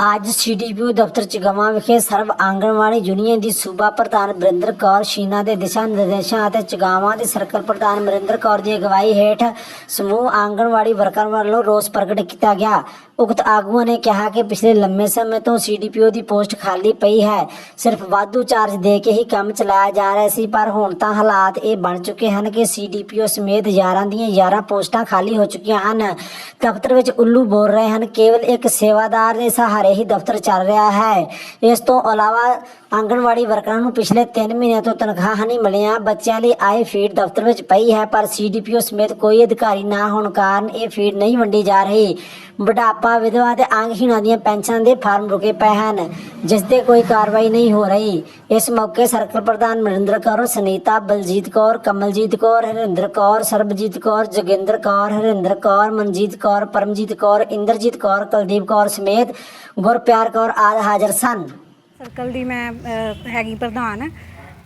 ਅੱਜ ਸੀਡੀਪੀਓ ਦਫ਼ਤਰ ਚਗਾਵਾਂ ਵਿਖੇ ਸਰਵ ਆਂਗਣਵਾੜੀ ਯੂਨੀਅਨ ਦੀ ਸੂਬਾ ਪ੍ਰਧਾਨ ਬਰਿੰਦਰ ਕੌਰ ਸ਼ੀਨਾ ਦੇ ਦਿਸ਼ਾ ਨਿਰਦੇਸ਼ਾਂ ਅਤੇ ਚਗਾਵਾਂ ਦੇ ਸਰਕਲ ਪ੍ਰਧਾਨ ਮਰਿੰਦਰ ਕੌਰ ਦੀ ਅਗਵਾਈ ਹੇਠ ਸਮੂਹ ਆਂਗਣਵਾੜੀ ਵਰਕਰਾਂ ਵੱਲੋਂ ਰੋਸ ਪ੍ਰਗਟ ਕੀਤਾ ਗਿਆ। ਉਕਤ ਆਗੂਆਂ ਨੇ ਕਿਹਾ ਕਿ ਪਿਛਲੇ ਲੰਮੇ ਸਮੇਂ ਤੋਂ ਸੀਡੀਪੀਓ ਦੀ ਪੋਸਟ ਖਾਲੀ ਪਈ ਹੈ। ਸਿਰਫ ਵਾਧੂ ਚਾਰਜ ਦੇ ਕੇ ਹੀ ਕੰਮ ਚਲਾਇਆ ਜਾ ਰਿਹਾ ਸੀ, ਪਰ ਹੁਣ ਤਾਂ ਹਾਲਾਤ ਇਹ ਬਣ ਚੁੱਕੇ ਹਨ ਕਿ ਸੀਡੀਪੀਓ ਸਮੇਤ 11 ਦੀਆਂ 11 ਪੋਸਟਾਂ ਖਾਲੀ ਹੋ ਚੁੱਕੀਆਂ ਹਨ। ਦਫ਼ਤਰ ਵਿੱਚ ਉੱਲੂ ਬੋਲ ਰਹੇ ਹਨ, ਕੇਵਲ ਇੱਕ ਸੇਵਾਦਾਰ ਦੇ ਸਹਾਰੇ ਹੀ ਦਫ਼ਤਰ ਚੱਲ ਰਿਹਾ ਹੈ। ਇਸ ਤੋਂ ਇਲਾਵਾ ਆਂਗਣਵਾੜੀ ਵਰਕਰਾਂ ਨੂੰ ਪਿਛਲੇ 3 ਮਹੀਨਿਆਂ ਤੋਂ ਤਨਖਾਹਾਂ ਨਹੀਂ ਮਿਲੀਆਂ। ਬੱਚਿਆਂ ਲਈ ਆਏ ਫੀਡ ਦਫ਼ਤਰ ਵਿੱਚ ਪਈ ਹੈ, ਪਰ ਸੀਡੀਪੀਓ ਸਮੇਤ ਕੋਈ ਅਧਿਕਾਰੀ ਨਾ ਹੋਣ ਕਾਰਨ ਇਹ ਫੀਡ ਨਹੀਂ ਵੰਡੀ ਜਾ ਰਹੀ। ਬੁਢਾਪਾ ਵਿਧਵਾ ਤੇ ਅੰਗਹੀਣਾਂ ਦੀਆਂ ਪੈਨਸ਼ਨ ਦੇ ਫਾਰਮ ਰੁਕੇ ਪਏ ਹਨ, ਜਿਸ ਤੇ ਕੋਈ ਕਾਰਵਾਈ ਨਹੀਂ ਹੋ ਰਹੀ। ਇਸ ਮੌਕੇ ਸਰਕਲ ਪ੍ਰਧਾਨ ਮਰਿੰਦਰ ਕੌਰ, ਸੁਨੀਤਾ ਬਲਜੀਤ ਕੌਰ, ਕਮਲਜੀਤ ਕੌਰ, ਹਰਿੰਦਰ ਕੌਰ, ਸਰਬਜੀਤ ਕੌਰ, ਜੋਗਿੰਦਰ ਕੌਰ, ਹਰਿੰਦਰ ਕੌਰ, ਮਨਜੀਤ ਕੌਰ, ਪਰਮਜੀਤ ਕੌਰ, ਇੰਦਰਜੀਤ ਕੌਰ, ਕੁਲਦੀਪ ਕੌਰ ਸਮੇਤ ਗੁਰਪਿਆਰ ਕੌਰ ਆਦਿ ਹਾਜ਼ਰ ਸਨ। ਸਰਕਲ ਦੀ ਮੈਂ ਹੈਗੀ ਪ੍ਰਧਾਨ।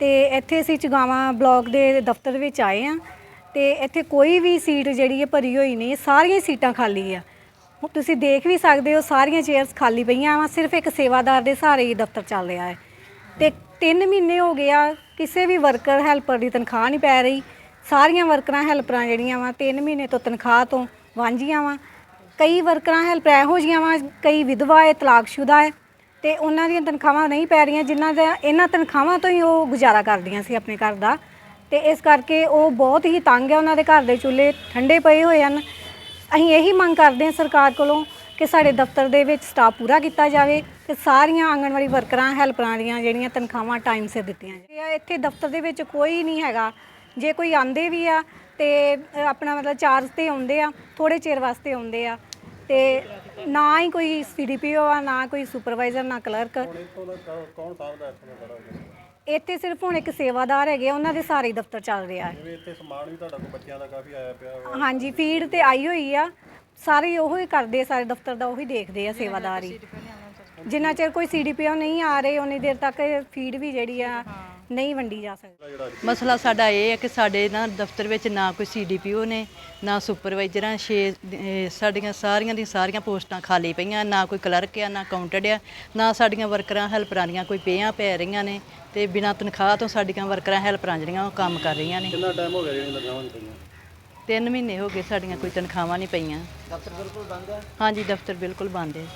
ਤੇ ਇੱਥੇ ਅਸੀਂ ਚਗਾਵਾਂ ਬਲਾਕ ਦੇ ਦਫ਼ਤਰ ਵਿੱਚ ਆਏ ਆ ਤੇ ਇੱਥੇ ਕੋਈ ਵੀ ਸੀਟ ਜਿਹੜੀ ਹੈ ਭਰੀ ਹੋਈ ਨਹੀਂ, ਸਾਰੀਆਂ ਸੀਟਾਂ ਖਾਲੀ ਆ। ਹੁਣ ਤੁਸੀਂ ਦੇਖ ਵੀ ਸਕਦੇ ਹੋ, ਸਾਰੀਆਂ ਚੇਅਰਸ ਖਾਲੀ ਪਈਆਂ ਵਾ, ਸਿਰਫ ਇੱਕ ਸੇਵਾਦਾਰ ਦੇ ਸਹਾਰੇ ਹੀ ਦਫ਼ਤਰ ਚੱਲ ਰਿਹਾ ਹੈ। ਤੇ 3 ਮਹੀਨੇ ਹੋ ਗਏ ਆ, ਕਿਸੇ ਵੀ ਵਰਕਰ, ਹੈਲਪਰ ਦੀ ਤਨਖਾਹ ਨਹੀਂ ਪੈ ਰਹੀ। ਸਾਰੀਆਂ ਵਰਕਰਾਂ, ਹੈਲਪਰਾਂ ਜਿਹੜੀਆਂ ਵਾ 3 ਮਹੀਨੇ ਤੋਂ ਤਨਖਾਹ ਤੋਂ ਵਾਂਝੀਆਂ ਵਾ। ਕਈ ਵਰਕਰਾਂ ਹੈਲਪਰ ਇਹੋ ਜਿਹੀਆਂ ਵਾ, ਕਈ ਵਿਧਵਾ ਹੈ, ਤਲਾਕਸ਼ੁਦਾ ਹੈ, ਤੇ ਉਹਨਾਂ ਦੀਆਂ ਤਨਖਾਹਾਂ ਨਹੀਂ ਪੈ ਰਹੀਆਂ, ਜਿਨ੍ਹਾਂ ਦਾ, ਇਹਨਾਂ ਤਨਖਾਹਾਂ ਤੋਂ ਹੀ ਉਹ ਗੁਜ਼ਾਰਾ ਕਰਦੀਆਂ ਸੀ ਆਪਣੇ ਘਰ ਦਾ। ਤੇ ਇਸ ਕਰਕੇ ਉਹ ਬਹੁਤ ਹੀ ਤੰਗ ਹੈ ਉਹਨਾਂ ਦੇ ਘਰ ਦੇ ਚੁੱਲ੍ਹੇ ਠੰਡੇ ਪਏ ਹੋਏ ਹਨ। ਅਸੀਂ ਇਹੀ ਮੰਗ ਕਰਦੇ ਹਾਂ ਸਰਕਾਰ ਕੋਲੋਂ ਕਿ ਸਾਡੇ ਦਫ਼ਤਰ ਦੇ ਵਿੱਚ ਸਟਾਫ ਪੂਰਾ ਕੀਤਾ ਜਾਵੇ ਤੇ ਸਾਰੀਆਂ ਆਂਗਣਵਾੜੀ ਵਰਕਰਾਂ, ਹੈਲਪਰਾਂ ਦੀਆਂ ਜਿਹੜੀਆਂ ਤਨਖਾਹਾਂ ਟਾਈਮ ਸਿਰ ਦਿੱਤੀਆਂ ਜਾਣ। ਇੱਥੇ ਦਫ਼ਤਰ ਦੇ ਵਿੱਚ ਕੋਈ ਨਹੀਂ ਹੈਗਾ। ਜੇ ਕੋਈ ਆਂਦੇ ਵੀ ਆ ਤੇ ਆਪਣਾ ਮਤਲਬ ਚਾਰਜ ਤੇ ਆਉਂਦੇ ਆ ਥੋੜੇ ਚਿਰ ਵਾਸਤੇ ਆਉਂਦੇ ਆ ਤੇ ਨਾ ਹੀ ਕੋਈ ਸੀਡੀਪੀਓ ਆ ਨਾ ਕੋਈ ਸੁਪਰਵਾਈਜ਼ਰ ਨਾ ਕਲਰਕ ਇੱਥੇ ਸਿਰਫ ਹੁਣ ਇੱਕ ਸੇਵਾਦਾਰ ਹੈਗੇ ਆ, ਉਹਨਾਂ ਦੇ ਸਾਰੇ ਦਫ਼ਤਰ ਚੱਲ ਰਿਹਾ ਹੈ। ਜਿਵੇਂ ਇੱਥੇ ਸਮਾਨ ਵੀ ਤੁਹਾਡਾ ਕੋਲ ਬੱਚਿਆਂ ਦਾ ਕਾਫੀ ਆਇਆ ਪਿਆ ਵਾ। ਹਾਂਜੀ ਫੀਡ ਤੇ ਆਈ ਹੋਈ ਆ। ਸਾਰੇ ਉਹੋ ਹੀ ਕਰਦੇ ਆ, ਸਾਰੇ ਦਫ਼ਤਰ ਦਾ ਉਹੀ ਦੇਖਦੇ ਆ ਸੇਵਾਦਾਰ ਹੀ। ਜਿੰਨਾ ਚਿਰ ਕੋਈ ਸੀਡੀਪੀਓ ਨਹੀਂ ਆ ਰਹੇ ਉਨੀ ਦੇਰ ਤੱਕ ਫੀਡ ਵੀ ਜਿਹੜੀ ਆ ਨਹੀਂ ਵੰਡੀ ਜਾ ਸਕਦੀ। ਮਸਲਾ ਸਾਡਾ ਇਹ ਹੈ ਕਿ ਸਾਡੇ ਨਾ ਦਫ਼ਤਰ ਵਿੱਚ ਨਾ ਕੋਈ ਸੀਡੀਪੀਓ ਨੇ ਨਾ ਸੁਪਰਵਾਈਜ਼ਰਾਂ ਛੇ ਅਹ ਸਾਡੀਆਂ ਸਾਰੀਆਂ ਦੀਆਂ ਸਾਰੀਆਂ ਪੋਸਟਾਂ ਖਾਲੀ ਪਈਆਂ ਨਾ ਕੋਈ ਕਲਰਕ ਆ ਨਾ ਅਕਾਊਂਟੈਂਟ ਆ ਨਾ ਸਾਡੀਆਂ ਵਰਕਰਾਂ ਹੈਲਪਰਾਂ ਦੀਆਂ ਕੋਈ ਪੇਆਂ ਪੈ ਰਹੀਆਂ ਨੇ ਤੇ ਬਿਨਾਂ ਤਨਖਾਹ ਤੋਂ ਸਾਡੀਆਂ ਵਰਕਰਾਂ ਹੈਲਪਰਾਂ ਜਿਹੜੀਆਂ ਉਹ ਕੰਮ ਕਰ ਰਹੀਆਂ ਨੇ। ਕਿੰਨਾ ਟਾਈਮ ਹੋ ਗਿਆ ਜਿਹੜੀਆਂ ਨਹੀਂ ਪਈਆਂ? ਤਿੰਨ ਮਹੀਨੇ ਹੋ ਗਏ ਸਾਡੀਆਂ ਕੋਈ ਤਨਖਾਹਾਂ ਨਹੀਂ ਪਈਆਂ। ਦਫ਼ਤਰ ਬਿਲਕੁਲ ਬੰਦ ਹੈ? ਹਾਂਜੀ ਦਫ਼ਤਰ ਬਿਲਕੁਲ ਬੰਦ ਹੈ।